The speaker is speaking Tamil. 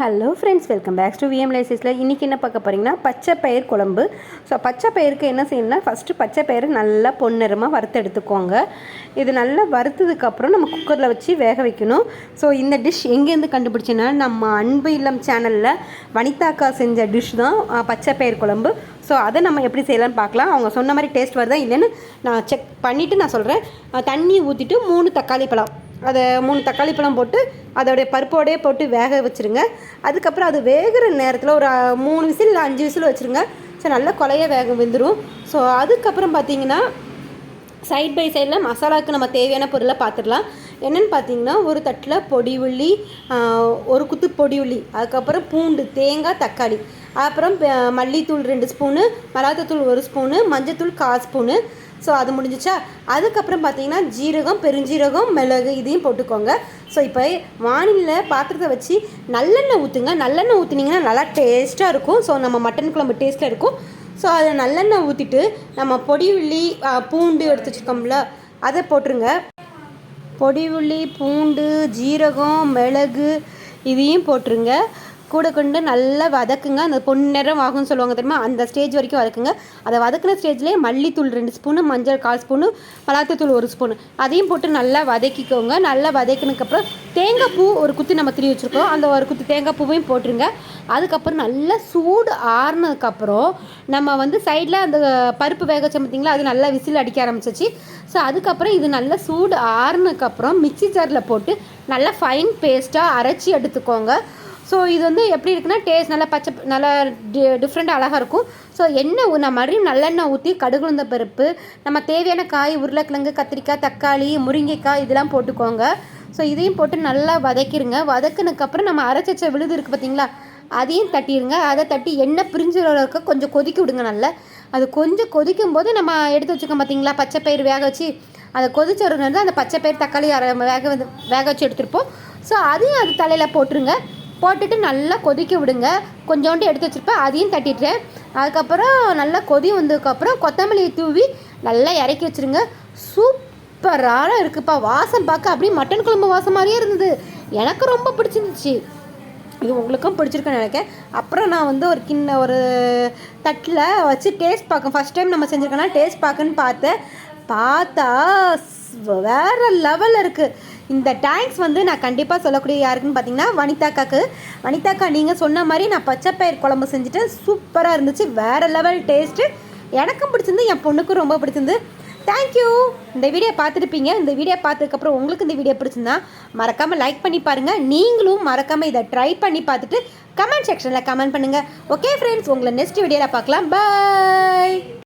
Hello friends welcome back to VM லைசஸில் இன்றைக்கி என்ன பார்க்க போகிறீங்கன்னா பச்சை பயிர் குழம்பு. ஸோ பச்சை பயிருக்கு என்ன செய்யணும்னா ஃபஸ்ட்டு பச்சை பயிறு நல்லா பொன்னிறமாக வறுத்து எடுத்துக்கோங்க. இது நல்லா வறுத்ததுக்கப்புறம் நம்ம குக்கரில் வச்சு வேக வைக்கணும். ஸோ இந்த டிஷ் எங்கேருந்து கண்டுபிடிச்சேன்னா நம்ம அன்பு இல்லம் சேனலில் வனிதாக்கா செஞ்ச டிஷ் தான் பச்சை பயிர் குழம்பு. ஸோ அதை நம்ம எப்படி செய்யலாம்னு பார்க்கலாம். அவங்க சொன்ன மாதிரி டேஸ்ட் வருதா இல்லைன்னு நான் செக் பண்ணிவிட்டு நான் சொல்கிறேன் தண்ணி ஊற்றிட்டு மூணு தக்காளி பழம். அதை மூணு தக்காளி பழம் போட்டு அதோடைய பருப்போடையே போட்டு வேக வச்சுருங்க. அதுக்கப்புறம் அது வேகிற நேரத்தில் ஒரு மூணு விசில் இல்லை அஞ்சு விசில் வச்சுருங்க. ஸோ நல்லா கொலைய வேக வெந்துடும் ஸோ அதுக்கப்புறம் பார்த்தீங்கன்னா சைட் பை சைடில் மசாலாவுக்கு நம்ம தேவையான பொருளை பார்த்துடலாம் என்னென்னு பார்த்தீங்கன்னா ஒரு தட்டில் பொடி உள்ளி ஒரு குத்து பொடி உள்ளி அதுக்கப்புறம் பூண்டு தேங்காய் தக்காளி. அப்புறம் மல்லித்தூள் ரெண்டு ஸ்பூனு மிளகாத்தூள் ஒரு ஸ்பூனு மஞ்சத்தூள் கால் ஸ்பூனு. ஸோ அது முடிஞ்சிச்சா? அதுக்கப்புறம் பார்த்தீங்கன்னா ஜீரகம் பெருஞ்சீரகம் மிளகு இதையும் போட்டுக்கோங்க. ஸோ இப்போ வானிலையில் பாத்திரத்தை வச்சு நல்லெண்ணெய் ஊற்றுங்க நல்லெண்ணெய் ஊற்றுனீங்கன்னா நல்லா டேஸ்ட்டாக இருக்கும். ஸோ நம்ம மட்டன் குழம்பு டேஸ்ட்டாக இருக்கும். ஸோ அதை நல்லெண்ணெய் ஊற்றிட்டு நம்ம பொடி உள்ளி பூண்டு எடுத்து வச்சுருக்கோம்ல அதை போட்டுருங்க. பொடி உள்ளி பூண்டு ஜீரகம் மிளகு இதையும் போட்டுருங்க. கூட கொண்டு நல்லா வதக்குங்க. அந்த பொன்னிறம் ஆகும்னு சொல்லுவாங்க தெரியுமா? அந்த ஸ்டேஜ் வரைக்கும் வதக்குங்க. அதை வதக்குன ஸ்டேஜ்லேயே மல்லித்தூள் ரெண்டு ஸ்பூனு மஞ்சள் கால் ஸ்பூனு மிளகாத்தூள் ஒரு ஸ்பூனு அதையும் போட்டு நல்லா வதக்கிக்கோங்க. நல்லா வதக்கினதுக்கப்புறம் தேங்காய் பூ ஒரு குத்து நம்ம திரி வச்சுருக்கோம். அந்த ஒரு குத்து தேங்காய் பூவையும் போட்டுருங்க. அதுக்கப்புறம் நல்லா சூடு ஆறுனதுக்கப்புறம் நம்ம வந்து சைடில் அந்த பருப்பு வேக வச்சோம் பார்த்திங்களா? அது நல்லா விசில் அடிக்க ஆரம்பிச்சிச்சு. ஸோ அதுக்கப்புறம் இது நல்லா சூடு ஆறுனதுக்கப்புறம் மிக்ஸி ஜாரில் போட்டு நல்லா ஃபைன் பேஸ்ட்டாக அரைச்சி எடுத்துக்கோங்க. ஸோ இது வந்து எப்படி இருக்குன்னா டேஸ்ட் நல்லா பச்சை நல்லா டி டிஃப்ரெண்ட் அழகாக இருக்கும். ஸோ எண்ணெய் ஊ- நான் மறுபடியும் நல்லெண்ணெய் ஊற்றி கடுகுளுந்த பருப்பு நம்ம தேவையான காய் உருளைக்கிழங்கு கத்திரிக்காய் தக்காளி முருங்கைக்காய் இதெல்லாம் போட்டுக்கோங்க. ஸோ இதையும் போட்டு நல்லா வதக்கிடுங்க வதக்குனதுக்கப்புறம் நம்ம அரைச்சி வச்ச விழுது இருக்குது பார்த்தீங்களா அதையும் தட்டிடுங்க அதை தட்டி எண்ணெய் பிரிஞ்சு அளவுக்கு கொஞ்சம் கொதிக்க விடுங்க நல்லா. அது கொஞ்சம் கொதிக்கும் போது நம்ம எடுத்து வச்சுக்கோம் பார்த்தீங்களா பச்சை பயிர் வேக வச்சு அதை கொதிச்ச ஒரு அந்த பச்சை பயிர் தக்காளி அரை வேக வந்து வேக வச்சு எடுத்துருப்போம். ஸோ அதையும் அது தலையில் போட்டுருங்க. போட்டுட்டு நல்லா கொதிக்க விடுங்க. கொஞ்சோண்டு எடுத்து வச்சுருப்பேன். அதையும் தட்டிட்டுறேன் அதுக்கப்புறம் நல்லா கொதி வந்ததுக்கப்புறம் கொத்தமல்லியை தூவி நல்லா இறக்கி வச்சுருங்க. சூப்பரான இருக்குப்பா. வாசம் பார்க்க அப்படியே மட்டன் குழம்பு வாசம் மாதிரியே இருந்தது. எனக்கு ரொம்ப பிடிச்சிருந்துச்சு. இது உங்களுக்கும் பிடிச்சிருக்குன்னு நினைக்கிறேன். அப்புறம் நான் வந்து ஒரு கிண்ண ஒரு தட்டில் வச்சு டேஸ்ட் பார்க்க ஃபஸ்ட் டைம் நம்ம செஞ்சுருக்கோன்னா டேஸ்ட் பார்க்குன்னு பார்த்தேன். பார்த்தா வேறு லெவலில் இருக்குது இந்த டேங்க்ஸ் வந்து நான் கண்டிப்பாக சொல்லக்கூடிய யாருக்குன்னு பார்த்தீங்கன்னா வனிதாக்காக்கு வனிதாக்கா நீங்கள் சொன்ன மாதிரி நான் பச்சைப்பயிர் குழம்பு செஞ்சுட்டு சூப்பராக இருந்துச்சு. வேறு லெவல் டேஸ்ட்டு எனக்கும் பிடிச்சிருந்து என் பொண்ணுக்கும் ரொம்ப பிடிச்சிருந்து. தேங்க்யூ இந்த வீடியோ பார்த்துருப்பீங்க. இந்த வீடியோ பார்த்ததுக்கப்புறம் உங்களுக்கு இந்த வீடியோ பிடிச்சிருந்தா மறக்காமல் லைக் பண்ணி பாருங்கள் நீங்களும் மறக்காமல் இதை ட்ரை பண்ணி பார்த்துட்டு கமெண்ட் செக்ஷனில் கமெண்ட் பண்ணுங்கள் ஓகே ஃப்ரெண்ட்ஸ் உங்களை நெக்ஸ்ட் வீடியோவில் பார்க்கலாம். பாய்